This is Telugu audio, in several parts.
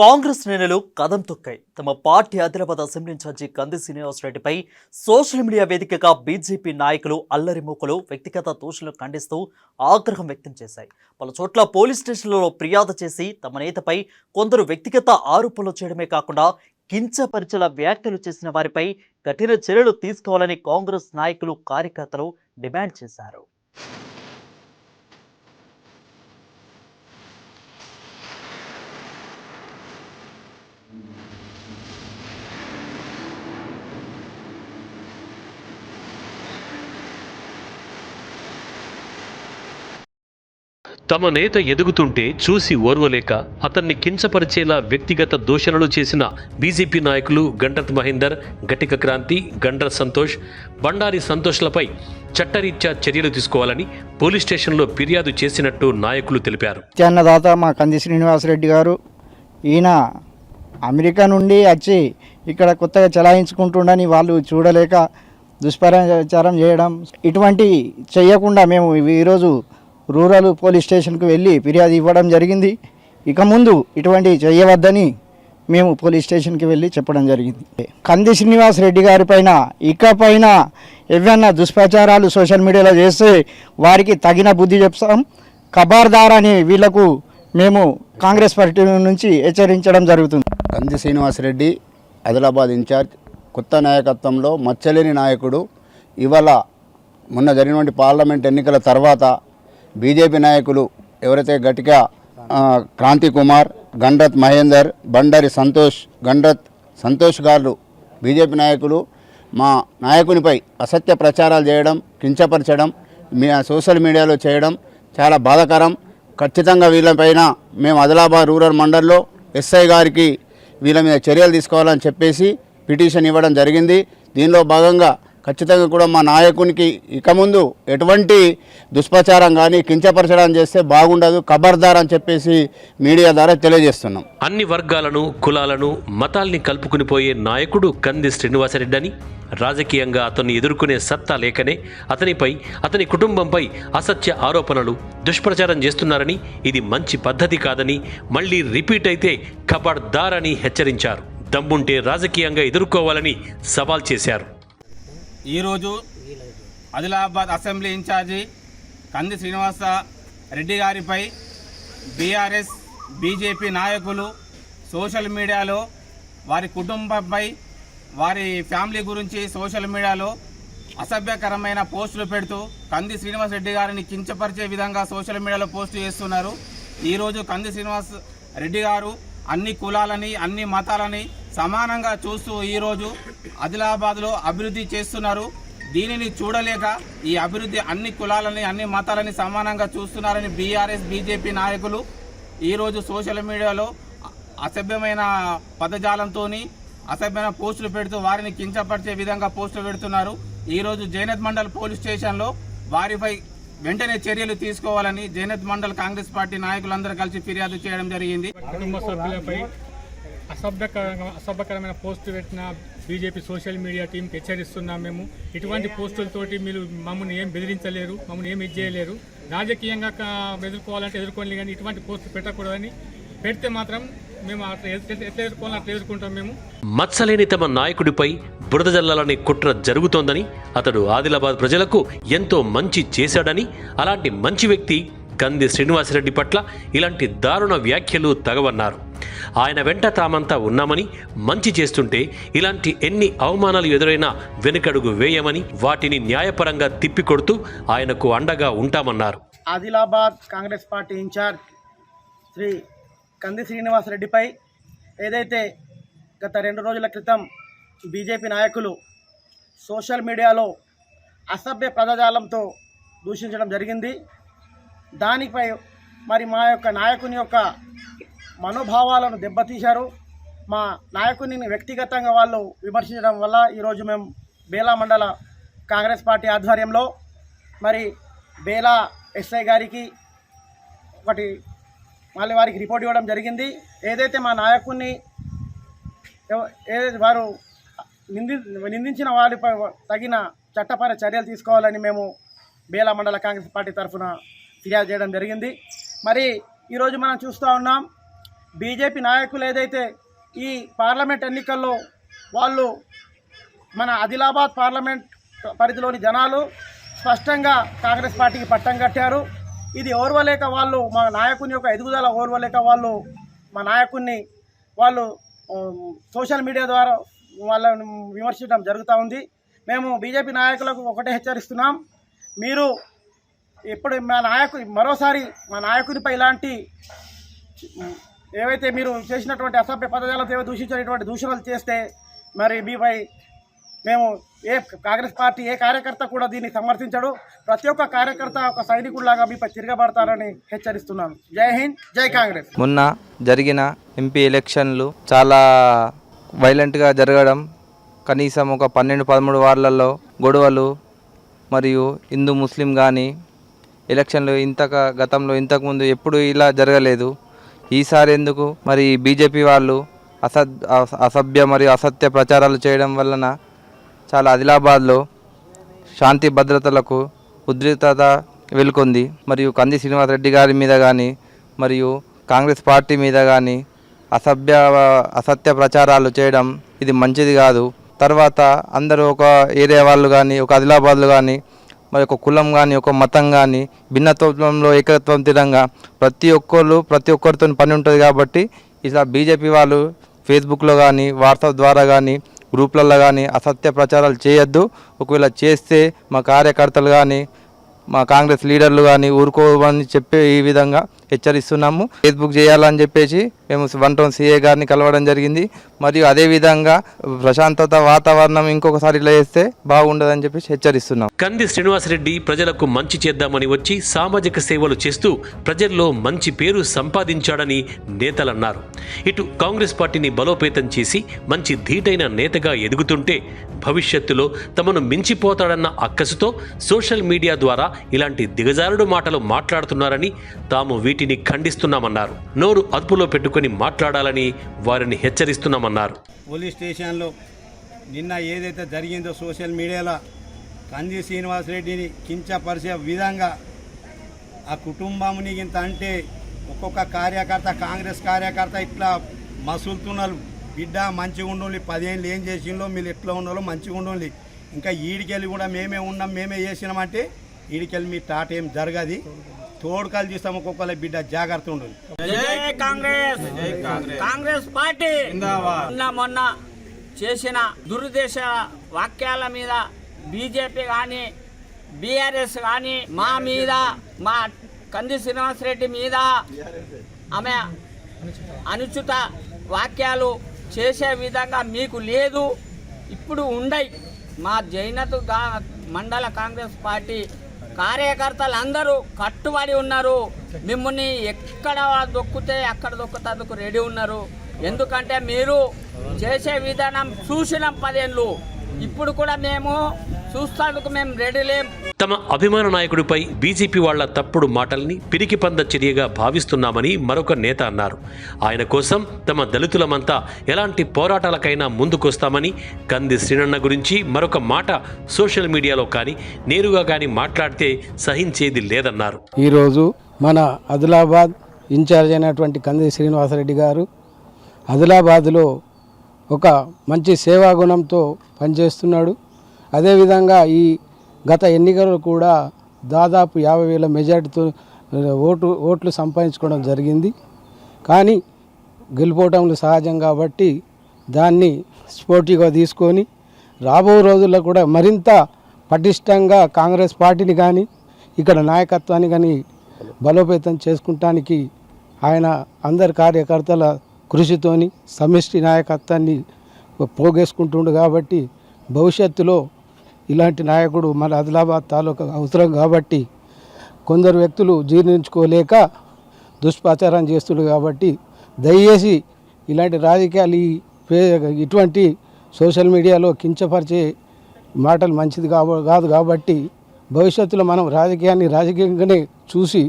కాంగ్రెస్ నేతలు కదం తొక్కాయి. తమ party Adilabad assembly incharge Kandi శ్రీనివాసరెడ్డిపై సోషల్ మీడియా వేదికగా బీజేపీ నాయకులు అల్లరి మూకలు వ్యక్తిగత దోషులను ఖండిస్తూ ఆగ్రహం వ్యక్తం చేశాయి. పలు చోట్ల పోలీస్ స్టేషన్లలో ఫిర్యాదు చేసి తమ నేతపై కొందరు వ్యక్తిగత ఆరోపణలు చేయడమే కాకుండా కించపరిచల వ్యాఖ్యలు చేసిన వారిపై కఠిన చర్యలు తీసుకోవాలని కాంగ్రెస్ నాయకులు కార్యకర్తలు డిమాండ్ చేశారు. తమ నేత ఎదుగుతుంటే చూసి ఓర్వలేక అతన్ని కించపరిచేలా వ్యక్తిగత దూషణలు చేసిన బీజేపీ నాయకులు గండత్ మహేందర్ గటిక క్రాంతి గండ్ర సంతోష్ బండారి సంతోష్లపై చట్టరీత్యా చర్యలు తీసుకోవాలని పోలీస్ స్టేషన్లో ఫిర్యాదు చేసినట్టు నాయకులు తెలిపారు. అన్నదాత మా కంది శ్రీనివాసరెడ్డి గారు ఈయన అమెరికా నుండి వచ్చి ఇక్కడ కొత్తగా చలాయించుకుంటుండని వాళ్ళు చూడలేక దుష్ప్రచారం చేయడం ఇటువంటి చేయకుండా మేము ఈరోజు రూరల్ పోలీస్ స్టేషన్కు వెళ్ళి ఫిర్యాదు ఇవ్వడం జరిగింది. ఇక ముందు ఇటువంటి చేయవద్దని మేము పోలీస్ స్టేషన్కి వెళ్ళి చెప్పడం జరిగింది. కంది శ్రీనివాస్ రెడ్డి గారి పైన ఇకపైన ఏవైనా దుష్ప్రచారాలు సోషల్ మీడియాలో చేస్తే వారికి తగిన బుద్ధి చెప్తాం. ఖబర్దార్ అని వీళ్ళకు మేము కాంగ్రెస్ పార్టీ నుంచి హెచ్చరించడం జరుగుతుంది. కంది శ్రీనివాసరెడ్డి ఆదిలాబాద్ ఇన్ఛార్జ్ కొత్త నాయకత్వంలో మచ్చలేని నాయకుడు ఇవాళ మొన్న జరిగినటువంటి పార్లమెంట్ ఎన్నికల తర్వాత బీజేపీ నాయకులు ఎవరైతే గట్టిగా క్రాంతి కుమార్ గండ్రత్ మహేందర్ బండరి సంతోష్ గండ్రత్ సంతోష్ గారు బీజేపీ నాయకులు మా నాయకునిపై అసత్య ప్రచారాలు చేయడం కించపరచడం మీ సోషల్ మీడియాలో చేయడం చాలా బాధాకరం. ఖచ్చితంగా వీళ్ళపైన మేము ఆదిలాబాద్ రూరల్ మండల్లో ఎస్ఐ గారికి వీళ్ళ మీద చర్యలు తీసుకోవాలని చెప్పేసి పిటిషన్ ఇవ్వడం జరిగింది. దీనిలో భాగంగా ఖచ్చితంగా కూడా మా నాయకునికి ఇక ముందు ఎటువంటి దుష్ప్రచారం కానీ కించపరచడం చేస్తే బాగుండదు ఖబర్దార్ అని చెప్పేసి మీడియా ద్వారా తెలియజేస్తున్నాం. అన్ని వర్గాలను కులాలను మతాల్ని కలుపుకుని పోయే నాయకుడు కంది శ్రీనివాసరెడ్డి అని రాజకీయంగా అతన్ని ఎదుర్కొనే సత్తా లేకనే అతనిపై అతని కుటుంబంపై అసత్య ఆరోపణలు దుష్ప్రచారం చేస్తున్నారని ఇది మంచి పద్ధతి కాదని మళ్ళీ రిపీట్ అయితే ఖబర్దార్ అని హెచ్చరించారు. దమ్ముంటే రాజకీయంగా ఎదుర్కోవాలని సవాల్ చేశారు. ఈరోజు ఆదిలాబాద్ అసెంబ్లీ ఇన్ఛార్జి కంది శ్రీనివాస రెడ్డి గారిపై బీఆర్ఎస్ బీజేపీ నాయకులు సోషల్ మీడియాలో వారి కుటుంబంపై వారి ఫ్యామిలీ గురించి సోషల్ మీడియాలో అసభ్యకరమైన పోస్టులు పెడుతూ కంది శ్రీనివాస్ రెడ్డి గారిని కించపరిచే విధంగా సోషల్ మీడియాలో పోస్టు చేస్తున్నారు. ఈరోజు కంది శ్రీనివాస్ రెడ్డి గారు అన్ని కులాలని అన్ని మతాలని సమానంగా చూస్తూ ఈరోజు ఆదిలాబాద్లో అభివృద్ధి చేస్తున్నారు. దీనిని చూడలేక ఈ అభివృద్ధి అన్ని కులాలని అన్ని మతాలని సమానంగా చూస్తున్నారని బీఆర్ఎస్ బీజేపీ నాయకులు ఈరోజు సోషల్ మీడియాలో అసభ్యమైన పదజాలంతో అసభ్యమైన పోస్టులు పెడుతూ వారిని కించపరిచే విధంగా పోస్టులు పెడుతున్నారు. ఈరోజు జైనత్ మండల్ పోలీస్ స్టేషన్లో వారిపై వెంటనే చర్యలు తీసుకోవాలని జైనత్ మండల్ కాంగ్రెస్ పార్టీ నాయకులందరూ కలిసి ఫిర్యాదు చేయడం జరిగింది. కుటుంబ సభ్యులపై అసభ్యకరంగా అసభ్యకరమైన పోస్టు పెట్టిన బీజేపీ సోషల్ మీడియా టీంకి హెచ్చరిస్తున్నాం మేము. ఇటువంటి పోస్టులతోటి మీరు మమ్మల్ని ఏం బెదిరించలేరు మమ్మల్ని ఏం ఇది చేయలేరు రాజకీయంగా ఎదుర్కోవాలంటే ఎదుర్కోవాలి కానీ ఇటువంటి పోస్టులు పెట్టకూడదని పెడితే మాత్రం మేము అట్లా ఎట్లా అట్లా ఎదుర్కొంటాం మేము. మత్సలేని తమ నాయకుడిపై బురద జల్లాలనే కుట్ర జరుగుతోందని అతడు ఆదిలాబాద్ ప్రజలకు ఎంతో మంచి చేశాడని అలాంటి మంచి వ్యక్తి కంది శ్రీనివాసరెడ్డి పట్ల ఇలాంటి దారుణ వ్యాఖ్యలు తగవన్నారు. ఆయన వెంట తామంతా ఉన్నామని మంచి చేస్తుంటే ఇలాంటి ఎన్ని అవమానాలు ఎదురైనా వెనుకడుగు వేయమని వాటిని న్యాయపరంగా తిప్పికొడుతూ ఆయనకు అండగా ఉంటామన్నారు. Adilabad Congress party incharge Shri Kandi శ్రీనివాసరెడ్డిపై ఏదైతే గత రెండు రోజుల క్రితం బీజేపీ నాయకులు సోషల్ మీడియాలో అసభ్య పదజాలంతో దూషించడం జరిగింది దానిపై మరి మా యొక్క నాయకుని యొక్క మనోభావాలను దెబ్బతీశారు. మా నాయకుని వ్యక్తిగతంగా వాళ్ళు విమర్శించడం వల్ల ఈరోజు మేము బేలా మండల కాంగ్రెస్ పార్టీ ఆధ్వర్యంలో మరి బేలా ఎస్ఐ గారికి ఒకటి మళ్ళీ వారికి రిపోర్ట్ ఇవ్వడం జరిగింది. ఏదైతే మా నాయకుడిని ఏదైతే వారు నింది నిందించిన వారిపై తగిన చట్టపర చర్యలు తీసుకోవాలని మేము బేలా మండల కాంగ్రెస్ పార్టీ తరఫున ఫిర్యాదు చేయడం జరిగింది. మరి ఈరోజు మనం చూస్తూ ఉన్నాం బీజేపీ నాయకులు ఏదైతే ఈ పార్లమెంట్ ఎన్నికల్లో వాళ్ళు మన ఆదిలాబాద్ పార్లమెంట్ పరిధిలోని జనాలు స్పష్టంగా కాంగ్రెస్ పార్టీకి పట్టం కట్టారు. ఇది ఓర్వలేక వాళ్ళు మా నాయకుని యొక్క ఎదుగుదల ఓర్వలేక వాళ్ళు మా నాయకుడిని వాళ్ళు సోషల్ మీడియా ద్వారా వాళ్ళని విమర్శించడం జరుగుతూ ఉంది. మేము బీజేపీ నాయకులకు ఒకటే హెచ్చరిస్తున్నాం. మీరు ఇప్పుడు మా నాయకు మరోసారి మా నాయకునిపై ఇలాంటి ఏవైతే మీరు చేసినటువంటి అసభ్య పదజాలతో ఏవో దూషించినటువంటి దూషణలు చేస్తే మరి మీపై మేము ఏ కాంగ్రెస్ పార్టీ ఏ కార్యకర్త కూడా దీన్ని సమర్థించడు. ప్రతి ఒక్క కార్యకర్త ఒక సైనికుడిలాగా మీపై తిరగబడతారని హెచ్చరిస్తున్నాను. జై హింద్ జై కాంగ్రెస్. మొన్న జరిగిన ఎంపీ ఎలక్షన్లు చాలా వైలెంట్గా జరగడం కనీసం ఒక పన్నెండు పదమూడు వార్లలో గొడవలు మరియు హిందూ ముస్లిం కానీ ఎలక్షన్లు ఇంతక గతంలో ఇంతకుముందు ఎప్పుడు ఇలా జరగలేదు. ఈసారి ఎందుకు? మరి బీజేపీ వాళ్ళు అసద్ అస- అసభ్య మరియు అసత్య ప్రచారాలు చేయడం వలన చాలా ఆదిలాబాద్లో శాంతి భద్రతలకు ఉద్రిక్తత వెలుకొంది. మరియు కంది శ్రీనివాసరెడ్డి గారి మీద కానీ మరియు కాంగ్రెస్ పార్టీ మీద కానీ అసభ్య అసత్య ప్రచారాలు చేయడం ఇది మంచిది కాదు. తర్వాత అందరూ ఒక ఏరియా వాళ్ళు కానీ ఒక ఆదిలాబాద్లు కానీ మరి ఒక కులం కానీ ఒక మతం కానీ భిన్నత్వంలో ఏకత్వం తిరంగా ప్రతి ఒక్కళ్ళు ప్రతి ఒక్కరితో పని ఉంటుంది కాబట్టి ఇలా బీజేపీ వాళ్ళు ఫేస్బుక్లో కానీ వాట్సాప్ ద్వారా కానీ గ్రూప్లలో కానీ అసత్య ప్రచారాలు చేయొద్దు. ఒకవేళ చేస్తే మా కార్యకర్తలు కానీ మా కాంగ్రెస్ లీడర్లు కానీ ఊరుకోమని చెప్పే ఈ విధంగా హెచ్చరిస్తున్నాము. ఫేస్బుక్ చేయాలని చెప్పేసి మేము వన్ టౌన్ సిఏ గారిని కలవడం జరిగింది. మరియు అదేవిధంగా ప్రశాంతత వాతావరణం ఇంకొకసారి ఇలా చేస్తే బాగుండదని చెప్పేసి హెచ్చరిస్తున్నాం. కంది శ్రీనివాసరెడ్డి ప్రజలకు మంచి చేద్దామని వచ్చి సామాజిక సేవలు చేస్తూ ప్రజల్లో మంచి పేరు సంపాదించాడని నేతలన్నారు. ఇటు కాంగ్రెస్ పార్టీని బలోపేతం చేసి మంచి ధీటైన నేతగా ఎదుగుతుంటే భవిష్యత్తులో తమను మించిపోతాడన్న అక్కసుతో సోషల్ మీడియా ద్వారా ఇలాంటి దిగజారుడు మాటలు మాట్లాడుతున్నారని తాము వీటి వీటిని ఖండిస్తున్నామన్నారు. నోరు అదుపులో పెట్టుకుని మాట్లాడాలని వారిని హెచ్చరిస్తున్నామన్నారు. పోలీస్ స్టేషన్లో నిన్న ఏదైతే జరిగిందో సోషల్ మీడియాలో కంది శ్రీనివాసరెడ్డిని కించపరిచే విధంగా ఆ కుటుంబంని ఇంత అంటే ఒక్కొక్క కార్యకర్త కాంగ్రెస్ కార్యకర్త ఇట్లా మసులుతున్నారు. బిడ్డ మంచిగా ఉండాలి పదేళ్ళు ఏం చేసిండో మీరు ఎట్లా ఉండాలో మంచిగా ఉండాలి ఇంకా ఈడికెళ్ళి కూడా మేమే ఉన్నాం మేమే చేసినామంటే ఈడికెళ్ళి మీ టాట ఏం జరగది. తోడుకాలు చేస్తాం ఒక్కొక్కరి బిడ్డ జాగ్రత్త ఉండాలి. జై కాంగ్రెస్. కాంగ్రెస్. పార్టీ నిన్న మొన్న చేసిన దురుద్దేశ వాక్యాల మీద బీజేపీ కానీ బీఆర్ఎస్ కానీ మా మీద మా కంది శ్రీనివాసరెడ్డి మీద ఆమె అనుచిత వాక్యాలు చేసే విధంగా మీకు లేదు. ఇప్పుడు ఉండయి. మా జైనత్ మండల కాంగ్రెస్ పార్టీ కార్యకర్తలు అందరూ కట్టుబడి ఉన్నారు. మిమ్మల్ని ఎక్కడ దొక్కితే అక్కడ దొక్కుతందుకు రెడీ ఉన్నారు. ఎందుకంటే మీరు చేసే విధానం చూసినాం పదేళ్ళు. ఇప్పుడు కూడా మేము చూస్తానికి మేము రెడీ లేం. తమ అభిమాన నాయకుడిపై బీజేపీ వాళ్ళ తప్పుడు మాటల్ని పిరికి పంద చర్యగా భావిస్తున్నామని మరొక నేత అన్నారు. ఆయన కోసం తమ దళితులమంతా ఎలాంటి పోరాటాలకైనా ముందుకొస్తామని కంది శ్రీనన్న గురించి మరొక మాట సోషల్ మీడియాలో కానీ నేరుగా కానీ మాట్లాడితే సహించేది లేదన్నారు. ఈరోజు మన ఆదిలాబాద్ ఇన్ఛార్జ్ అయినటువంటి కంది శ్రీనివాసరెడ్డి గారు ఆదిలాబాద్లో ఒక మంచి సేవా గుణంతో పనిచేస్తున్నాడు. అదేవిధంగా ఈ గత ఎన్నికల్లో కూడా దాదాపు యాభై వేల మెజార్టీతో ఓటు ఓట్లు సంపాదించుకోవడం జరిగింది. కానీ గెలుపోవటంలో సహజం కాబట్టి దాన్ని స్పోర్టివ్గా తీసుకొని రాబో రోజుల్లో కూడా మరింత పటిష్టంగా కాంగ్రెస్ పార్టీని కానీ ఇక్కడ నాయకత్వాన్ని కానీ బలోపేతం చేసుకుంటానికి ఆయన అందరి కార్యకర్తల కృషితోని సమిష్టి నాయకత్వాన్ని పోగేసుకుంటుండు కాబట్టి భవిష్యత్తులో ఇలాంటి నాయకుడు మన ఆదిలాబాద్ తాలూకా అవసరం కాబట్టి కొందరు వ్యక్తులు జీర్ణించుకోలేక దుష్ప్రచారం చేస్తున్నారు కాబట్టి దయచేసి ఇలాంటి రాజకీయాలు ఈ పే- ఇటువంటి సోషల్ మీడియాలో కించపరిచే మాటలు మంచిది కాదు కాబట్టి భవిష్యత్తులో మనం రాజకీయాన్ని రాజకీయంగానే చూసి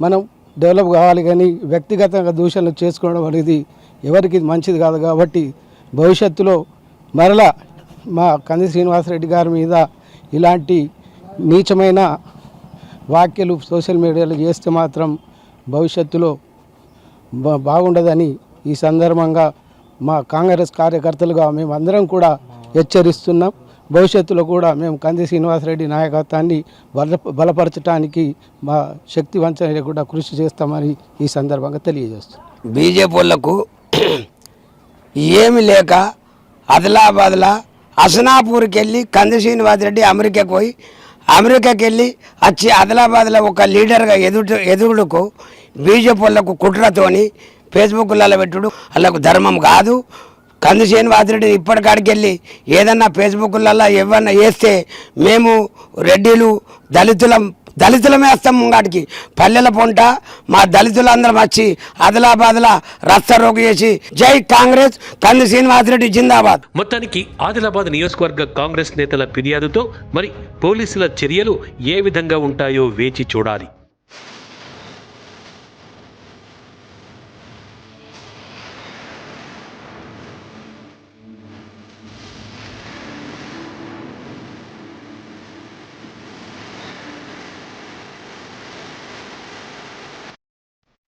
మనం డెవలప్ కావాలి కానీ వ్యక్తిగతంగా దూషణలు చేసుకోవడం అనేది ఎవరికి మంచిది కాదు కాబట్టి భవిష్యత్తులో మరలా మా కంది శ్రీనివాసరెడ్డి గారి మీద ఇలాంటి నీచమైన వ్యాఖ్యలు సోషల్ మీడియాలో చేస్తే మాత్రం భవిష్యత్తులో బాగుండదని ఈ సందర్భంగా మా కాంగ్రెస్ కార్యకర్తలుగా మేమందరం కూడా హెచ్చరిస్తున్నాం. భవిష్యత్తులో కూడా మేము కంది శ్రీనివాసరెడ్డి నాయకత్వాన్ని బల బలపరచడానికి మా శక్తి వంచన కూడా కృషి చేస్తామని ఈ సందర్భంగా తెలియజేస్తున్నాం. బీజేపీ వాళ్ళకు ఏమి లేక ఆదిలాబాద్లో హసనాపూర్కి వెళ్ళి కంది శ్రీనివాసరెడ్డి అమెరికాకు పోయి అమెరికాకి వెళ్ళి వచ్చి ఆదిలాబాద్లో ఒక లీడర్గా ఎదుటి ఎదుగుడుకు బీజేపీ వాళ్ళకు కుట్రతోని ఫేస్బుక్లలో పెట్టుడు. వాళ్ళకు ధర్మం కాదు. కంది శ్రీనివాసరెడ్డి ఇప్పటికాడికి వెళ్ళి ఏదన్నా ఫేస్బుక్లలో ఏమన్నా వేస్తే మేము రెడ్డిలు దళితులం దళితులమే మేస్తాం ముంగాటికి. పల్లెల పొంట మా దళితులందరం వచ్చి ఆదిలాబాద్లా రస్తా రోగు చేసి జై కాంగ్రెస్ కంది శ్రీనివాసరెడ్డి జిందాబాద్. మొత్తానికి ఆదిలాబాద్ నియోజకవర్గ కాంగ్రెస్ నేతల ఫిర్యాదుతో మరి పోలీసుల చర్యలు ఏ విధంగా ఉంటాయో వేచి చూడాలి.